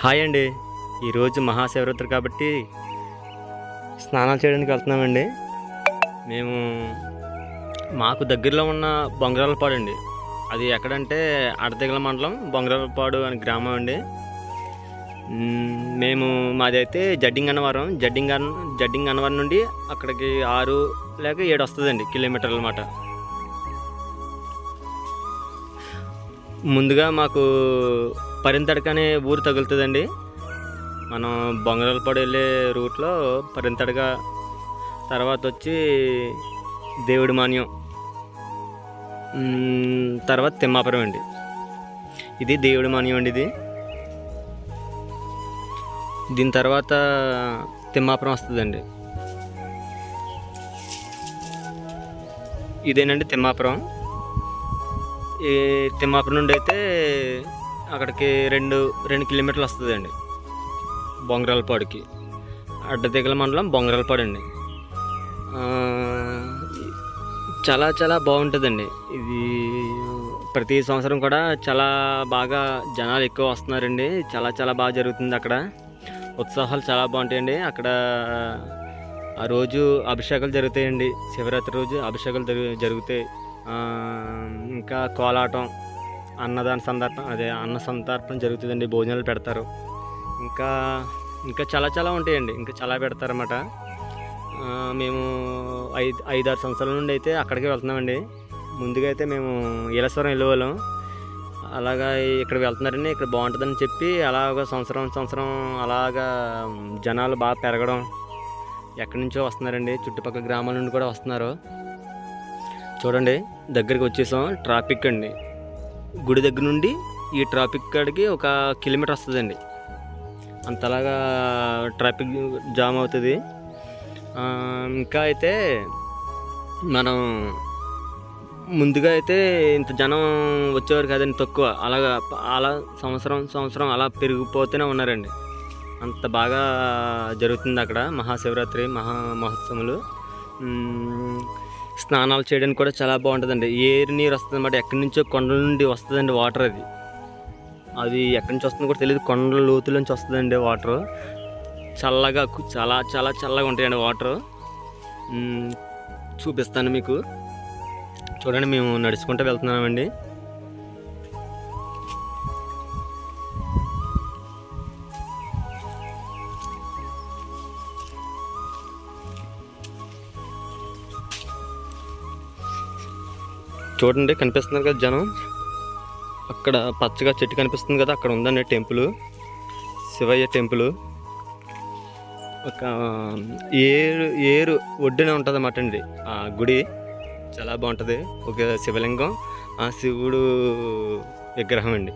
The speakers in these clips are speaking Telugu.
హాయ్ అండి. ఈరోజు మహాశివరాత్రి కాబట్టి స్నానాలు చేయడానికి వెళ్తున్నామండి. మేము మాకు దగ్గరలో ఉన్న బొంగరాలపాడు అండి. అది ఎక్కడంటే అడతెగల మండలం బొంగరాలపాడు అనే గ్రామం అండి. మేము మాది అయితే జడ్డింగ్ అన్నవరం జడ్డింగ్ అన్న జడ్డింగ్ అన్నవరం నుండి అక్కడికి ఆరు లేక ఏడు వస్తుందండి కిలోమీటర్లు అనమాట ముందుగా మాకు పరింతడకనే ఊరు తగులుతుందండి. మనం బొంగరాలపాడు వెళ్ళే రూట్లో పరింతడక తర్వాత వచ్చి దేవుడి మాన్యం. తర్వాత తిమ్మాపురం అండి. ఇది దేవుడి మాన్యం అండి ఇది. దీని తర్వాత తిమ్మాపురం వస్తుందండి. ఇదేనండి తిమ్మాపురం. ఈ తిమ్మాపురం నుండి అయితే అక్కడికి రెండు రెండు కిలోమీటర్లు వస్తుందండి. బొంగరాలపాడుకి. అడ్డదిగల మండలం బొంగరాలపాడు అండి. చాలా చాలా బాగుంటుందండి. ఇది ప్రతి సంవత్సరం కూడా చాలా బాగా జనాలు ఎక్కువ వస్తున్నారండి. చాలా చాలా బాగా జరుగుతుంది అక్కడ. ఉత్సాహాలు చాలా బాగుంటాయండి. అక్కడ ఆ రోజు అభిషేకాలు జరుగుతాయండి. శివరాత్రి రోజు అభిషేకాలు జరుగు జరుగుతాయి. ఇంకా కోలాటం అన్నదాన సందర్భం అదే అన్న సందర్భం జరుగుతుందండి. భోజనాలు పెడతారు. ఇంకా ఇంకా చాలా చాలా ఉంటాయండి. ఇంకా చాలా పెడతారన్నమాట. మేము ఐదు ఐదు ఆరు సంవత్సరాల నుండి అయితే అక్కడికి వెళ్తున్నామండి. ముందుగా అయితే మేము ఈలస్వరం వెళ్ళేవాళ్ళం. అలాగా ఇక్కడ వెళ్తున్నారని ఇక్కడ బాగుంటుందని చెప్పి అలాగ సంవత్సరం సంవత్సరం అలాగా జనాలు బాగా పెరగడం ఎక్కడి నుంచో వస్తున్నారండి. చుట్టుపక్కల గ్రామాల నుండి కూడా వస్తున్నారు. చూడండి దగ్గరికి వచ్చేసాం. ట్రాఫిక్ అండి. గుడి దగ్గర నుండి ఈ ట్రాఫిక్ కాడికి ఒక కిలోమీటర్ వస్తుందండి. అంతలాగా ట్రాఫిక్ జామ్ అవుతుంది. ఇంకా అయితే మనం ముందుగా అయితే ఇంత జనం వచ్చేవారు కాదండి తక్కువ. అలాగా అలా సంవత్సరం సంవత్సరం అలా పెరిగిపోతూనే ఉన్నారండి. అంత బాగా జరుగుతుంది అక్కడ మహాశివరాత్రి మహా మహోత్సవములు. స్నానాలు చేయడానికి కూడా చాలా బాగుంటుందండి. ఏరు నీరు వస్తుంది అన్నమాట. ఎక్కడి నుంచో కొండల నుండి వస్తుందండి వాటర్ అది. అది ఎక్కడి నుంచి వస్తుందో కూడా తెలియదు కొండల లోతుల నుంచి వస్తుందండి వాటర్. చల్లగా చాలా చాలా చల్లగా ఉంటాయండి వాటర్. చూపిస్తాను మీకు. చూడండి మేము నడుచుకుంటూ వెళ్తున్నామండి. చూడండి కనిపిస్తుంది కదా జనం. అక్కడ పచ్చగా చెట్టు కనిపిస్తుంది కదా అక్కడ ఉందండి టెంపుల్. శివయ్య టెంపుల్. ఒక ఏరు ఏరు ఒడ్డునే ఉంటుంది అన్నమాట అండి. ఆ గుడి చాలా బాగుంటుంది. ఒక శివలింగం ఆ శివుడు విగ్రహం అండి.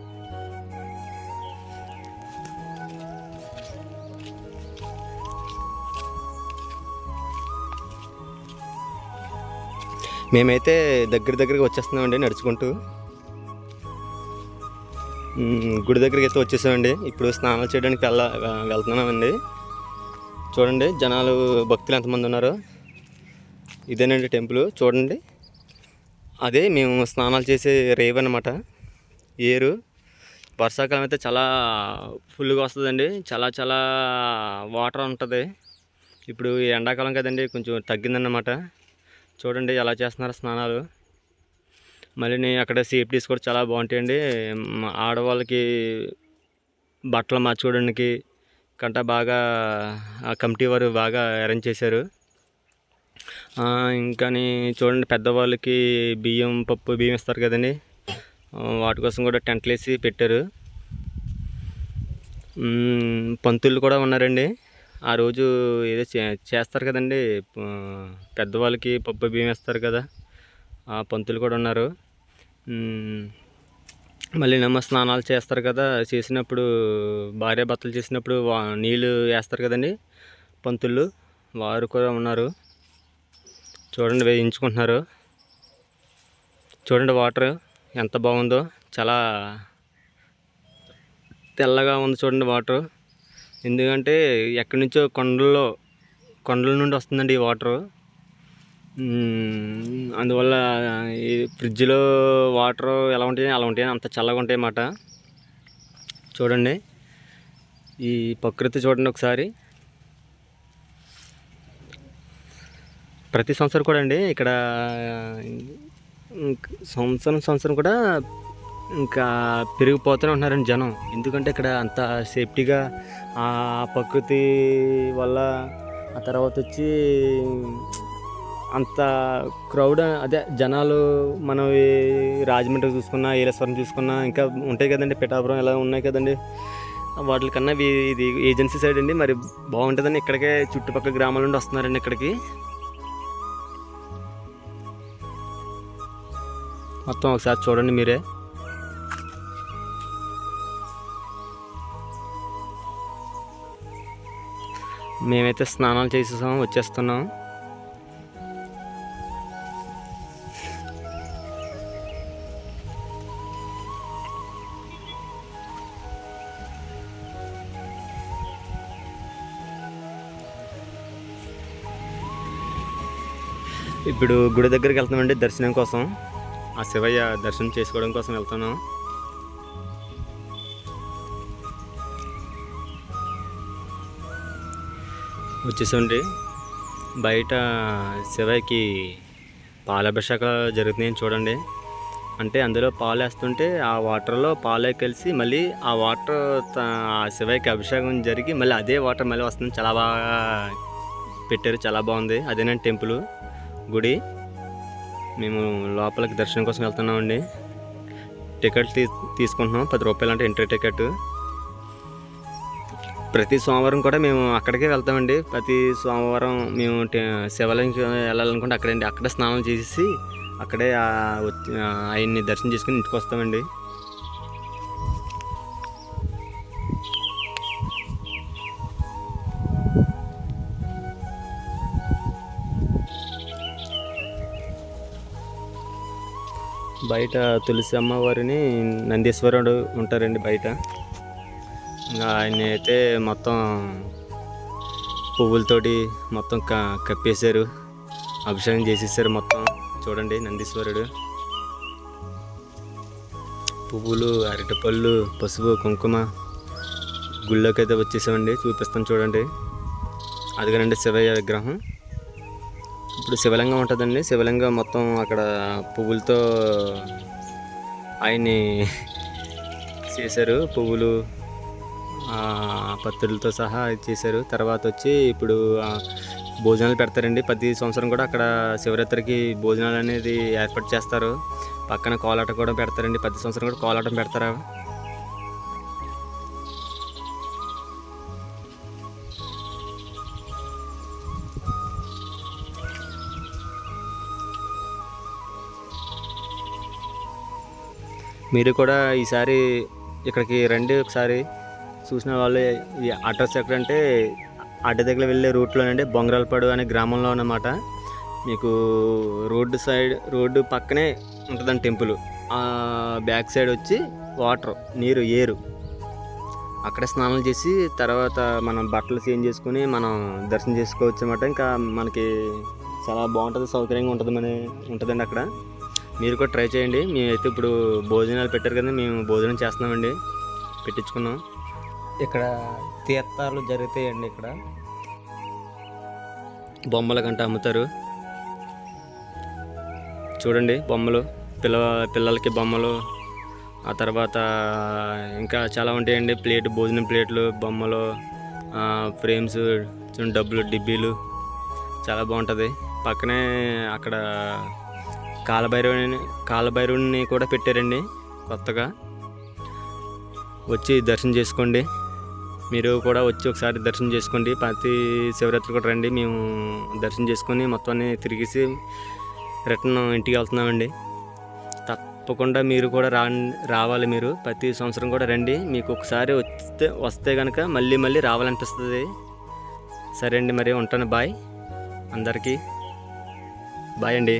మేమైతే దగ్గర దగ్గరికి వచ్చేస్తున్నామండి నడుచుకుంటూ. గుడి దగ్గరికి అయితే వచ్చేసామండి. ఇప్పుడు స్నానాలు చేయడానికి వెళ్ళ వెళ్తున్నామండి. చూడండి జనాలు భక్తులు ఎంతమంది ఉన్నారో. ఇదేనండి టెంపుల్. చూడండి. అదే మేము స్నానాలు చేసే రేవ్ అనమాట ఏరు. వర్షాకాలం అయితే చాలా ఫుల్గా వస్తుందండి. చాలా చాలా వాటర్ ఉంటుంది. ఇప్పుడు ఎండాకాలం కదండి కొంచెం తగ్గిందన్నమాట. చూడండి ఎలా చేస్తున్నారు స్నానాలు. మళ్ళీ నేను అక్కడ సేఫ్టీస్ కూడా చాలా బాగుంటాయండి. ఆడవాళ్ళకి బట్టలు మార్చుకోవడానికి కంట బాగా ఆ కమిటీ వారు బాగా అరేంజ్ చేశారు. ఇంకా చూడండి పెద్దవాళ్ళకి బియ్యం పప్పు బియ్యం ఇస్తారు కదండి. వాటి కోసం కూడా టెంట్లు వేసి పెట్టారు. పంతులు కూడా ఉన్నారండి. ఆ రోజు ఏదో చే- చేస్తారు కదండి. పెద్దవాళ్ళకి పప్పు బియ్యం వేస్తారు కదా. ఆ పంతులు కూడా ఉన్నారు. మళ్ళీ నమ్మ స్నానాలు చేస్తారు కదా. చేసినప్పుడు భార్య భర్తలు చేసినప్పుడు వా నీళ్ళు వేస్తారు కదండి పంతులు. వారు కూడా ఉన్నారు. చూడండి వేయించుకుంటున్నారు. చూడండి వాటర్ ఎంత బాగుందో. చాలా తెల్లగా ఉంది చూడండి వాటర్. ఎందుకంటే ఎక్కడి నుంచో కొండల్లో కొండల నుండి వస్తుందండి ఈ వాటరు. అందువల్ల ఈ ఫ్రిడ్జ్లో వాటర్ ఎలా ఉంటాయి అలా ఉంటాయి అంత చల్లగా ఉంటాయి అన్నమాట చూడండి. ఈ ప్రకృతి చూడండి ఒకసారి. ప్రతి సంవత్సరం కూడా అండి ఇక్కడ సంవత్సరం సంవత్సరం కూడా ఇంకా పెరిగిపోతూనే ఉంటున్నారండి జనం. ఎందుకంటే ఇక్కడ అంత సేఫ్టీగా ఆ ప్రకృతి వల్ల ఆ తర్వాత వచ్చి అంత క్రౌడ్ అదే జనాలు మనం రాజమండ్రి చూసుకున్నా ఏలేశ్వరం చూసుకున్నా ఇంకా ఉంటాయి కదండి పిఠాపురం ఇలా ఉన్నాయి కదండి. వాటికన్నా వీ- ఇది ఏజెన్సీ సైడ్ అండి మరి బాగుంటుందని ఇక్కడికే చుట్టుపక్కల గ్రామాల నుండి వస్తున్నారండి ఇక్కడికి. మొత్తం ఒకసారి చూడండి మీరే. మేమైతే స్నానాలు చేసేసాం వచ్చేస్తున్నాం. ఇప్పుడు గుడి దగ్గరికి వెళ్తున్నామండి దర్శనం కోసం. ఆ శివయ్య దర్శనం చేసుకోవడం కోసం వెళ్తున్నాం. వచ్చేసండి. బయట శివయ్యకి పాలాభిషేకాలు జరుగుతున్నాయని చూడండి. అంటే అందులో పాలు వేస్తుంటే ఆ వాటర్లో పాలే కలిసి మళ్ళీ ఆ వాటర్ ఆ శివయ్యకి అభిషేకం జరిగి మళ్ళీ అదే వాటర్ మళ్ళీ వస్తుంది చాలా బాగా పెట్టారు. చాలా బాగుంది. అదేనండి టెంపుల్ గుడి. మేము లోపలికి దర్శనం కోసం వెళ్తున్నామండి. టికెట్ తీ తీసుకుంటున్నాం. పది రూపాయలు అంటే ఎంట్రీ టికెట్. ప్రతి సోమవారం కూడా మేము అక్కడికే వెళ్తామండి. ప్రతి సోమవారం మేము శివాలయంకి వెళ్ళాలనుకుంటే అక్కడండి. అక్కడ స్నానం చేసి అక్కడే ఆయన్ని దర్శనం చేసుకుని ఇంటికి వస్తామండి. బయట తులసి అమ్మవారిని నందీశ్వరుడు ఉంటారండి బయట. ఇంకా ఆయన అయితే మొత్తం పువ్వులతోటి మొత్తం క కప్పేశారు. అభిషేకం చేసేసారు మొత్తం. చూడండి నందీశ్వరుడు. పువ్వులు అరటిపళ్ళు పసుపు కుంకుమ గుళ్ళోకి అయితే వచ్చేసామండి. చూపిస్తాను చూడండి. అదిగనండి శివయ్య విగ్రహం. ఇప్పుడు శివలింగం ఉంటుందండి. శివలింగం మొత్తం అక్కడ పువ్వులతో ఆయన్ని చేశారు. పువ్వులు ఆ, పత్రులతో సహా చేశారు. తర్వాత వచ్చి ఇప్పుడు భోజనాలు పెడతారండి. ప్రతి సంవత్సరం కూడా అక్కడ శివరాత్రికి భోజనాలు అనేది ఏర్పాటు చేస్తారు. పక్కన కోలాట కూడా పెడతారండి. ప్రతి సంవత్సరం కూడా కోలాటం పెడతారా. మీరు కూడా ఈసారి ఇక్కడికి రండి ఒకసారి. చూసిన వాళ్ళు ఈ అడ్రస్ ఎక్కడంటే అడ్డ దగ్గర వెళ్ళే రూట్లోనండి బొంగరాలపాడు అనే గ్రామంలో అన్నమాట మీకు రోడ్డు సైడ్ రోడ్డు పక్కనే ఉంటుందండి టెంపుల్. ఆ బ్యాక్ సైడ్ వచ్చి వాటర్ నీరు ఏరు. అక్కడ స్నానం చేసి తర్వాత మనం బట్టలు చేంజ్ చేసుకుని మనం దర్శనం చేసుకోవచ్చు అన్నమాట. ఇంకా మనకి చాలా బాగుంటుంది సౌకర్యంగా ఉంటుంది మన ఉంటుందండి అక్కడ. మీరు కూడా ట్రై చేయండి. మేమైతే ఇప్పుడు భోజనాలు పెట్టారు కదా మేము భోజనం చేస్తున్నామండి. పెట్టించుకున్నాం. ఇక్కడ తీర్థాలు జరుగుతాయండి ఇక్కడ. బొమ్మల కంట అమ్ముతారు. చూడండి బొమ్మలు పిల్ల పిల్లలకి బొమ్మలు ఆ తర్వాత ఇంకా చాలా ఉంటాయండి. ప్లేట్ భోజనం ప్లేట్లు బొమ్మలు ఫ్రేమ్స్ డబ్బులు డిబ్బీలు చాలా బాగుంటుంది. పక్కనే అక్కడ కాలభైరవుని కాలభైరవుని కూడా పెట్టారండి కొత్తగా. వచ్చి దర్శనం చేసుకోండి. మీరు కూడా వచ్చి ఒకసారి దర్శనం చేసుకోండి. ప్రతి శివరాత్రి కూడా రండి. మేము దర్శనం చేసుకొని మొత్తాన్ని తిరిగేసి రిటర్న్ ఇంటికి వెళ్తున్నామండి. తప్పకుండా మీరు కూడా రా రావాలి మీరు. ప్రతి సంవత్సరం కూడా రండి. మీకు ఒకసారి వస్తే వస్తే కనుక మళ్ళీ మళ్ళీ రావాలనిపిస్తుంది. సరే అండి మరి ఉంటాను. బాయ్. అందరికీ బాయ్ అండి.